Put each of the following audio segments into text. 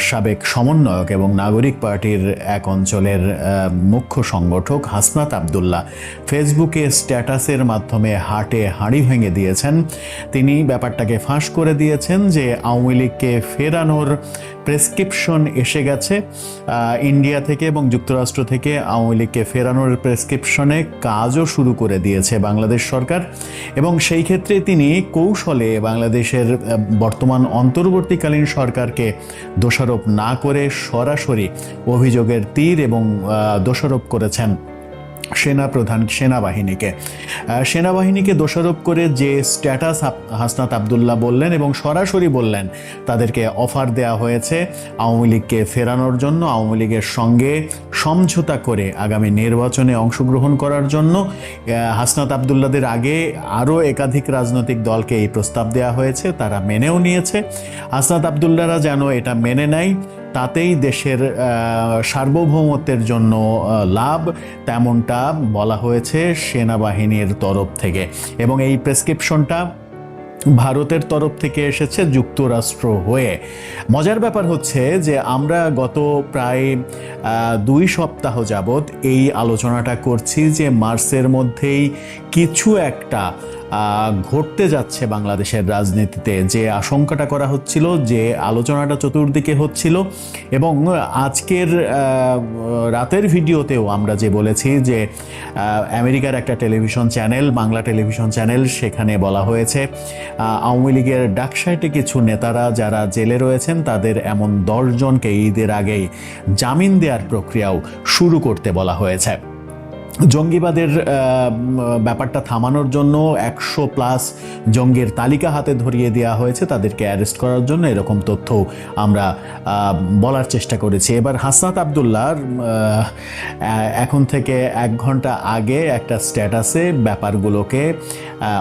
সাবেক সমন্বয়ক এবং নাগরিক পার্টির এক অঞ্চলের মুখ্য সংগঠক হাসনাত আবদুল্লাহ ফেসবুকে স্ট্যাটাসের মাধ্যমে হাটে হাঁড়ি ভেঙে দিয়েছেন। তিনি ব্যাপারটাকে ফাঁস করে দিয়েছেন যে আওয়ামী লীগকে ফেরানোর প্রেসক্রিপশন এসে গেছে ইন্ডিয়া থেকে এবং যুক্তরাষ্ট্র থেকে আওয়ামী লীগকে ফেরানোর প্রেসক্রিপশনে কাজও শুরু করে দিয়েছে বাংলাদেশ সরকার। এবং সেই ক্ষেত্রে তিনি কৌশলে বাংলাদেশের বর্তমান অন্তর্বর্তীকালীন সরকারকে দোষারোপ না করে সরাসরি অভিযোগের তীর এবং দোষারোপ করেছেন। সেনা প্রধান সেনাবাহিনীকে। সেনাবাহিনীকে দোষারোপ করে যে স্ট্যাটাস হাসনাত আবদুল্লাহ বললেন এবং সরাসরি বললেন, তাদেরকে অফার দেওয়া হয়েছে আওয়ামী লীগকে ফেরানোর জন্য, আওয়ামী লীগের সঙ্গে সমঝোতা করে আগামী নির্বাচনে অংশগ্রহণ করার জন্য। হাসনাত আবদুল্লাদের আগে আরও একাধিক রাজনৈতিক দলকে এই প্রস্তাব দেওয়া হয়েছে, তারা মেনেও নিয়েছে। হাসনাত আবদুল্লারা যেন এটা মেনে নেয়। তাতেই দেশের সার্বভৌমত্বের জন্য লাভ, তেমনটা বলা হয়েছে সেনাবাহিনীর তরফ থেকে। এবং এই প্রেসক্রিপশনটা ভারতের তরফ থেকে এসেছে যুক্তরাষ্ট্র হয়ে। মজার ব্যাপার হচ্ছে যে আমরা গত প্রায় দুই সপ্তাহ যাবৎ এই আলোচনাটা করছি যে মার্চের মধ্যেই কিছু একটা ঘটতে যাচ্ছে বাংলাদেশের রাজনীতিতে। যে আশঙ্কাটা করা হচ্ছিল, যে আলোচনাটা চতুর্দিকে হচ্ছিল, এবং আজকের রাতের ভিডিওতেও আমরা যে বলেছি যে আমেরিকার একটা television channel, Bangla television channel সেখানে বলা হয়েছে আওয়ামী লীগের ডাকসাইটে কিছু নেতারা যারা জেলে রয়েছেন, তাদের এমন দশজনকে ঈদের আগেই জামিন দেওয়ার প্রক্রিয়াও শুরু করতে বলা হয়েছে। জঙ্গিবাদের ব্যাপারটা থামানোর জন্য একশো প্লাস জঙ্গের তালিকা হাতে ধরিয়ে দেওয়া হয়েছে তাদেরকে অ্যারেস্ট করার জন্য। এরকম তথ্য আমরা বলার চেষ্টা করেছি। এবার হাসনাত আবদুল্লার এখন থেকে এক ঘণ্টা আগে একটা স্ট্যাটাসে ব্যাপারগুলোকে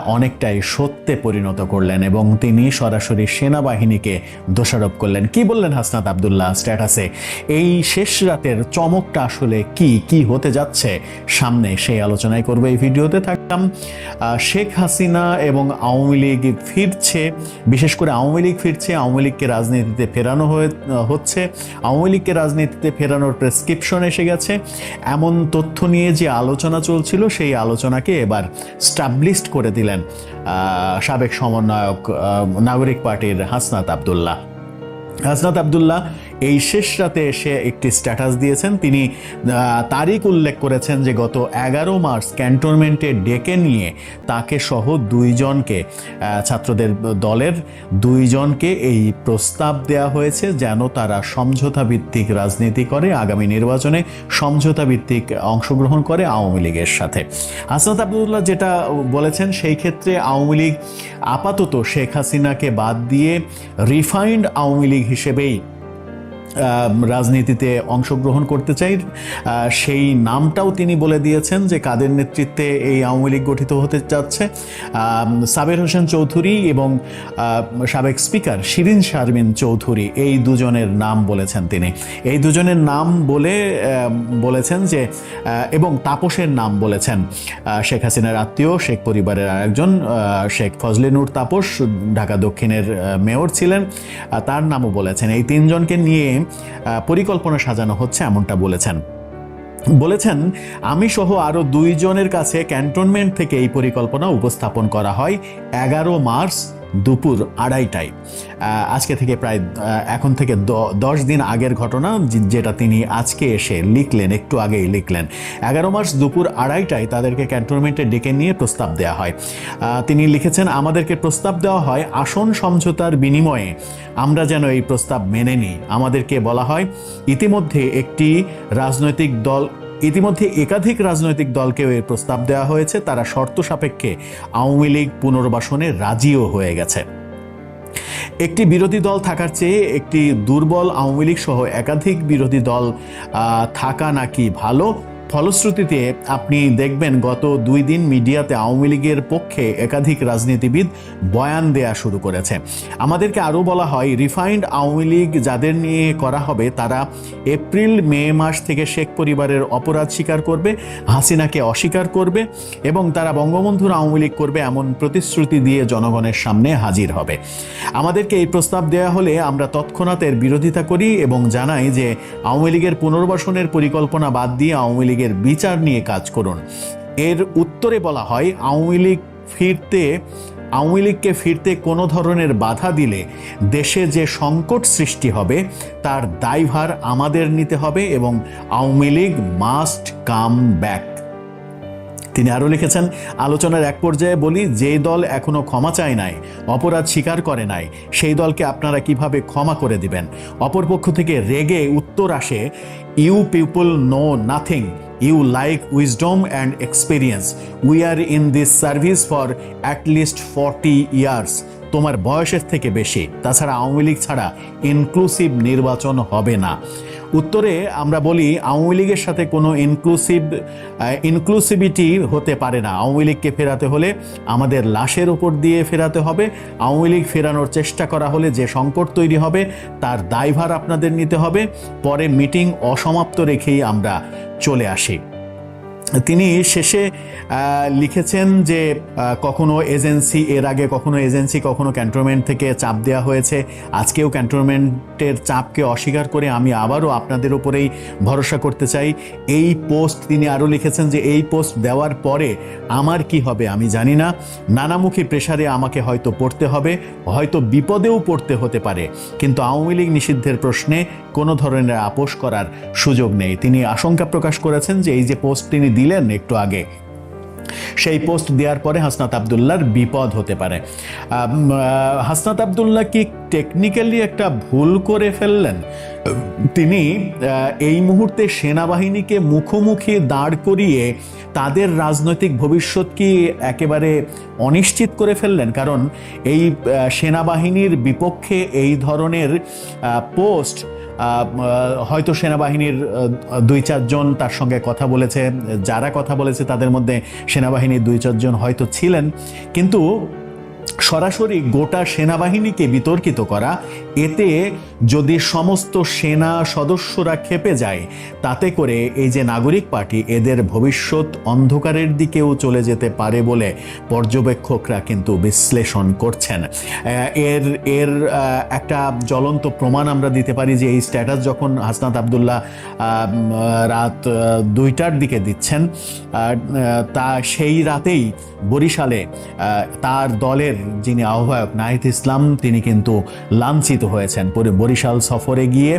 অনেকটাই সত্যে পরিণত করলেন এবং তিনি সরাসরি সেনাবাহিনীকে দোষারোপ করলেন। কি বললেন হাসনাত আবদুল্লাহ স্ট্যাটাসে? এই শেষ রাতের চমকটা আসলে কি? কি হতে যাচ্ছে? সামনে সেই আলোচনায় করবে এই ভিডিওতে। থাকতাম আহ, শেখ হাসিনা এবং আওয়ামী লীগ ফিরছে বিশেষ করে আওয়ামী লীগ ফিরছে আওয়ামী লীগকে রাজনীতিতে ফেরানো হচ্ছে। আওয়ামী লীগকে রাজনীতিতে ফেরানোর প্রেসক্রিপশন এসে গেছে। এমন তথ্য নিয়ে যে আলোচনা চলছিল সেই আলোচনাকে এবার স্টাবলিশড করে দিলেন সাবেক সমন্বয়ক নাগরিক পার্টির হাসনাত আবদুল্লাহ। হাসনাত আবদুল্লাহ এই শেষ রাতে এসে একটি স্ট্যাটাস দিয়েছেন। তিনি তারিখ উল্লেখ করেছেন যে গত এগারো মার্চ ক্যান্টনমেন্টে ডেকে নিয়ে তাকে সহ দুইজনকে ছাত্রদের দলের দুইজনকে এই প্রস্তাব দেওয়া হয়েছে যেন তারা সমঝোতা ভিত্তিক রাজনীতি করে, আগামী নির্বাচনে সমঝোতা ভিত্তিক অংশগ্রহণ করে আওয়ামী লীগের সাথে। হাসনাত আবদুল্লাহ যেটা বলেছেন, সেই ক্ষেত্রে আওয়ামী লীগ আপাতত শেখ হাসিনাকে বাদ দিয়ে রিফাইন্ড আওয়ামী লীগ হিসেবেই রাজনীতিতে অংশগ্রহণ করতে চাই। সেই নামটাও তিনি বলে দিয়েছেন যে কাদের নেতৃত্বে এই আওয়ামী লীগ গঠিত হতে আহ, সাবের হোসেন চৌধুরী এবং সাবেক স্পিকার শিরিন শারমিন চৌধুরী এই দুজনের নাম বলেছেন তিনি। এই দুজনের নাম বলে বলেছেন যে এবং তাপসের নাম বলেছেন শেখ হাসিনার আত্মীয় শেখ পরিবারের আরেকজন শেখ ফজলিনুর তাপস ঢাকা দক্ষিণের মেয়র ছিলেন। তার নামও বলেছেন। এই তিনজনকে নিয়ে পরিকল্পনা সাজানো হচ্ছে, এমনটা বলেছেন। বলেছেন আমি সহ আরও দুইজনের কাছে ক্যান্টনমেন্ট থেকে এই পরিকল্পনা উপস্থাপন করা হয় এগারো মার্চ দুপুর আড়াইটায়। আজকে থেকে প্রায় এখন থেকে দশ দিন আগের ঘটনা যেটা তিনি আজকে এসে লিখলেন, একটু আগেই লিখলেন। এগারো মার্চ দুপুর আড়াইটায় তাদেরকে ক্যান্টনমেন্টে ডেকে নিয়ে প্রস্তাব দেওয়া হয়। তিনি লিখেছেন, আমাদেরকে প্রস্তাব দেওয়া হয় আসন সমঝোতার বিনিময়ে। আমরা যেন এই প্রস্তাব মেনে নিই। আমাদেরকে বলা হয়, ইতিমধ্যে একটি রাজনৈতিক দল ইতিমধ্যে একাধিক রাজনৈতিক দলকেও এর প্রস্তাব দেওয়া হয়েছে। তারা শর্ত সাপেক্ষে আওয়ামী লীগ পুনর্বাসনে রাজিও হয়ে গেছে। একটি বিরোধী দল থাকার চেয়ে একটি দুর্বল আওয়ামী লীগ সহ একাধিক বিরোধী দল থাকা নাকি ভালো? ফলশ্রুতিতে আপনি দেখবেন গত দুই দিন মিডিয়াতে আওয়ামী লীগের পক্ষে একাধিক রাজনীতিবিদ বয়ান দেয়া শুরু করেছে। আমাদেরকে আরও বলা হয়, রিফাইন্ড আওয়ামী লীগ যাদের নিয়ে করা হবে, তারা এপ্রিল, মে মাস থেকে শেখ পরিবারের অপরাধ স্বীকার করবে, হাসিনাকে অস্বীকার করবে এবং তারা বঙ্গবন্ধুর আওয়ামী লীগ করবে এমন প্রতিশ্রুতি দিয়ে জনগণের সামনে হাজির হবে। আমাদেরকে এই প্রস্তাব দেওয়া হলে আমরা তৎক্ষণাৎ এর বিরোধিতা করি এবং জানাই যে আওয়ামী লীগের পুনর্বাসনের পরিকল্পনা বাদ দিয়ে আওয়ামী লীগের বিচার নিয়ে কাজ করুন। এর উত্তরে বলা হয়, আওয়ামী লীগ ফিরতে, আওয়ামী লীগকে ফিরতে কোনো ধরনের বাধা দিলে দেশে যে সংকট সৃষ্টি হবে, তার দায়ভার আমাদের নিতে হবে এবং Awami League must come back. তিনি আরও লিখেছেন, আলোচনার এক পর্যায়ে বলি, যে দল এখনও ক্ষমা চায় নাই, অপরাধ স্বীকার করে নাই, সেই দলকে আপনারা কীভাবে ক্ষমা করে দিবেন? অপরপক্ষ থেকে রেগে উত্তর আসে, you people know nothing. You like wisdom and experience we are in this service for at least forty years তোমার বয়সের থেকে বেশি। তাছাড়া আওয়ামী লীগ ছাড়া ইনক্লুসিভ নির্বাচন হবে না। উত্তরে আমরা বলি আওয়ামী লীগের সাথে কোনো ইনক্লুসিভ ইনক্লুসিভিটি হতে পারে না। আওয়ামী লীগকে ফেরাতে হলে আমাদের লাশের ওপর দিয়ে ফেরাতে হবে। আওয়ামী লীগ ফেরানোর চেষ্টা করা হলে যে সংকট তৈরি হবে, তার দায়ভার আপনাদের নিতে হবে। পরে মিটিং অসমাপ্ত রেখেই আমরা চলে আসি। তিনি শেষে লিখেছেন যে কখনো এজেন্সি, এর আগে কখনো এজেন্সি, কখনো ক্যান্টনমেন্ট থেকে চাপ দেওয়া হয়েছে। আজকেও ক্যান্টনমেন্টের চাপকে অস্বীকার করে আমি আবারও আপনাদের উপরেই ভরসা করতে চাই। এই পোস্ট তিনি আরও লিখেছেন যে, এই পোস্ট দেওয়ার পরে আমার কি হবে আমি জানি না। নানামুখী প্রেসারে আমাকে হয়তো পড়তে হবে, হয়তো বিপদেও পড়তে হতে পারে। কিন্তু আওয়ামী লীগ নিষিদ্ধের প্রশ্নে কোনো ধরনের আপোষ করার সুযোগ নেই। তিনি আশঙ্কা প্রকাশ করেছেন যে এই যে পোস্ট তিনি দিলেন একটু আগে, সেই পোস্ট দেওয়ার পরে হাসনাত আবদুল্লাহর বিপদ হতে পারে। হাসনাত আবদুল্লাহ কি টেকনিক্যালি একটা ভুল করে ফেললেন? তিনি এই মুহূর্তে সেনাবাহিনীকে মুখোমুখি দাঁড় করিয়ে তাদের রাজনৈতিক ভবিষ্যৎ কি একেবারে অনিশ্চিত করে ফেললেন? কারণ এই সেনাবাহিনীর বিপক্ষে এই ধরনের পোস্ট হয়তো সেনাবাহিনীর দুই চারজন তার সঙ্গে কথা বলেছে, যারা কথা বলেছে তাদের মধ্যে সেনাবাহিনীর দুই চারজন হয়তো ছিলেন। কিন্তু সরাসরি গোটা সেনাবাহিনীকে বিতর্কিত করা, এতে যদি সমস্ত সেনা সদস্যরা খেপে যায়, তাতে করে এই যে নাগরিক পার্টি, এদের ভবিষ্যৎ অন্ধকারের দিকেও চলে যেতে পারে বলে পর্যবেক্ষকরা কিন্তু বিশ্লেষণ করছেন। এর এর একটা জ্বলন্ত প্রমাণ আমরা দিতে পারি যে এই স্ট্যাটাস যখন হাসনাত আবদুল্লাহ রাত দুইটার দিকে দিচ্ছেন তা সেই রাতেই বরিশালে তার দলের যিনি আহ্বায়ক নাহিদ ইসলাম, তিনি কিন্তু লাঞ্ছিত হয়েছেন। পরে বরিশাল সফরে গিয়ে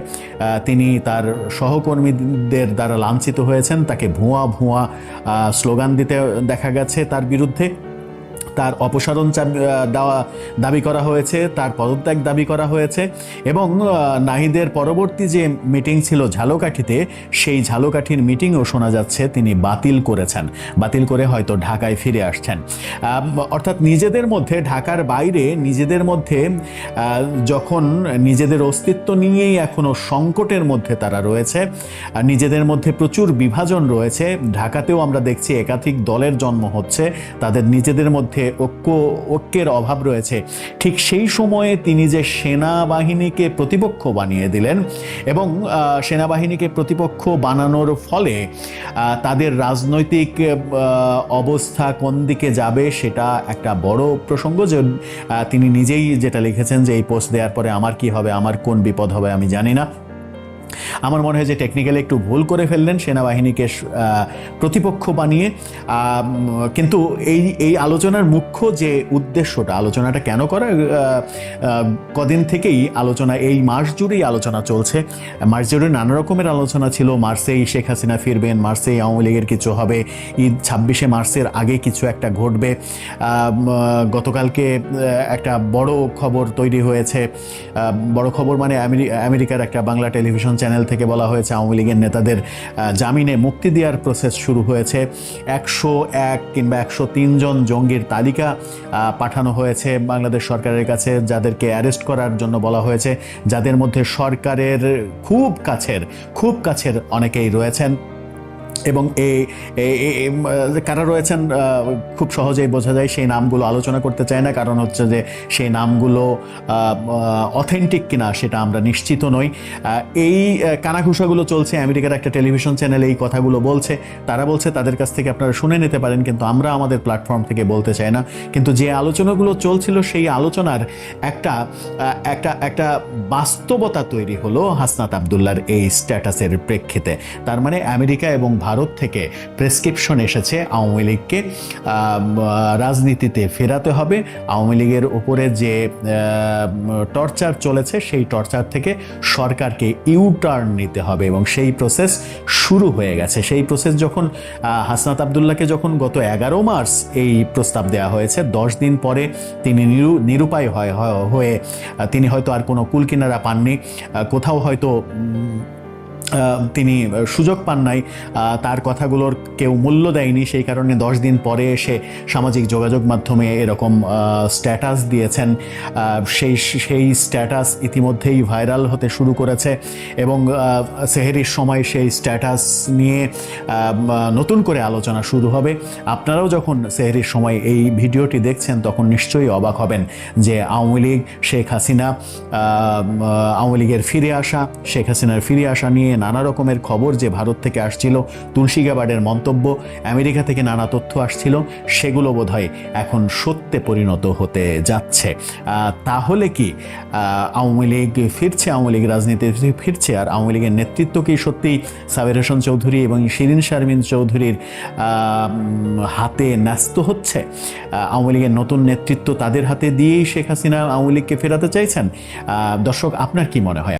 তিনি তার সহকর্মীদের দ্বারা লাঞ্ছিত হয়েছেন। তাকে ভুয়া ভুয়া স্লোগান দিতে দেখা গেছে তার বিরুদ্ধে। তার অপসারণ দেওয়া, দাবি করা হয়েছে, তার পদত্যাগ দাবি করা হয়েছে এবং নাহিদের পরবর্তী যে মিটিং ছিল ঝালকাঠিতে, সেই ঝালকাঠির মিটিংও শোনা যাচ্ছে, তিনি বাতিল করেছেন। বাতিল করে হয়তো ঢাকায় ফিরে আসছেন। অর্থাৎ নিজেদের মধ্যে, ঢাকার বাইরে নিজেদের মধ্যে যখন নিজেদের অস্তিত্ব নিয়েই এখনও সংকটের মধ্যে তারা রয়েছে নিজেদের মধ্যে প্রচুর বিভাজন রয়েছে, ঢাকাতেও আমরা দেখছি একাধিক দলের জন্ম হচ্ছে, তাদের নিজেদের মধ্যে ঐক্য, ঐক্যের অভাব রয়েছে। ঠিক সেই সময়ে তিনি যে সেনাবাহিনীকে প্রতিপক্ষ বানিয়ে দিলেন এবং সেনাবাহিনীকে প্রতিপক্ষ বানানোর ফলে তাদের রাজনৈতিক অবস্থা কোন দিকে যাবে সেটা একটা বড় প্রসঙ্গ যে তিনি নিজেই যেটা লিখেছেন যে, এই পোস্ট দেওয়ার পরে আমার কি হবে, আমার কোন বিপদ হবে আমি জানি না। আমার মনে হয় যে টেকনিক্যালি একটু ভুল করে ফেললেন সেনাবাহিনীকে প্রতিপক্ষ বানিয়ে। কিন্তু এই এই আলোচনার মুখ্য যে উদ্দেশ্যটা, আলোচনাটা কেন করা কদিন থেকেই আলোচনা, এই মাস জুড়েই আলোচনা চলছে। মাস জুড়ে নানা রকমের আলোচনা ছিল, মার্চেই শেখ হাসিনা ফিরবেন, মার্চেই আওয়ামী লীগের কিছু হবে, ঈদ ছাব্বিশে মার্চের আগে কিছু একটা ঘটবে। গতকালকে একটা বড় খবর তৈরি হয়েছে। বড় খবর মানে আমেরিকার একটা বাংলা টেলিভিশন চ্যানেল থেকে বলা হয়েছে, আওয়ামী লীগের নেতাদের জামিনে মুক্তি দেওয়ার প্রসেস শুরু হয়েছে। একশো এক কিংবা একশো তিনজন জঙ্গির তালিকা পাঠানো হয়েছে বাংলাদেশ সরকারের কাছে, যাদেরকে অ্যারেস্ট করার জন্য বলা হয়েছে, যাদের মধ্যে সরকারের খুব কাছের খুব কাছের অনেকেই রয়েছেন। এবং আহ, কারা রয়েছেন খুব সহজেই বোঝা যায় সেই নামগুলো আলোচনা করতে চায় না কারণ হচ্ছে যে সেই নামগুলো অথেন্টিক কিনা সেটা আমরা নিশ্চিত নই। এই কানাঘুষাগুলো চলছে আমেরিকার একটা টেলিভিশন চ্যানেলে এই কথাগুলো বলছে। তারা বলছে তাদের কাছ থেকে আপনারা শুনে নিতে পারেন কিন্তু আমরা আমাদের প্ল্যাটফর্ম থেকে বলতে চাই না। কিন্তু যে আলোচনাগুলো চলছিল সেই আলোচনার একটা একটা একটা বাস্তবতা তৈরি হলো হাসনাত আবদুল্লার এই স্ট্যাটাসের প্রেক্ষিতে। তার মানে আমেরিকা এবং ভারত থেকে প্রেসক্রিপশন এসেছে আওয়ামী লীগকে। রাজনীতিতে ফেরাতে হবে। আওয়ামী লীগের উপরে যে টর্চার চলেছে, সেই টর্চার থেকে সরকারকে ইউটার্ন নিতে হবে এবং সেই প্রসেস শুরু হয়ে গেছে। সেই প্রসেস যখন হাসনাত আবদুল্লাহকে যখন গত এগারো মার্চ এই প্রস্তাব দেওয়া হয়েছে, দশ দিন পরে তিনি নিরু, নিরুপায় হয় তিনি হয়তো আর কোনো কুলকিনারা পাননি। কোথাও হয়তো তিনি সুযোগ পান নাই তার কথাগুলোর কেউ মূল্য দেয়নি। সেই কারণে দশ দিন পরে এসে সামাজিক যোগাযোগ মাধ্যমে এরকম স্ট্যাটাস দিয়েছেন। সেই সেই স্ট্যাটাস ইতিমধ্যেই ভাইরাল হতে শুরু করেছে এবং সেহেরির সময় সেই স্ট্যাটাস নিয়ে নতুন করে আলোচনা শুরু হবে। আপনারাও যখন সেহেরির সময় এই ভিডিওটি দেখছেন, তখন নিশ্চয়ই অবাক হবেন যে আওয়ামী লীগ, শেখ হাসিনা আওয়ামী লীগের ফিরে আসা, শেখ হাসিনার ফিরে আসা নিয়ে নানা রকমের খবর যে ভারত থেকে আসছিল তুলসী গাবার্ডের মন্তব্য, আমেরিকা থেকে নানা তথ্য আসছিল, সেগুলো বোধহয় এখন সত্যে পরিণত হতে যাচ্ছে। তাহলে কি আওয়ামী লীগ ফিরছে, আওয়ামী লীগ রাজনীতিতে ফিরছে, আর আওয়ামী লীগের নেতৃত্ব কি সত্যিই সাবের হোসেন চৌধুরী এবং শিরিন শারমিন চৌধুরীর হাতে ন্যস্ত হচ্ছে? আওয়ামী লীগের নতুন নেতৃত্ব তাদের হাতে দিয়েই শেখ হাসিনা আওয়ামী লীগকে ফেরাতে চাইছেন? দর্শক, আপনার কি মনে হয়?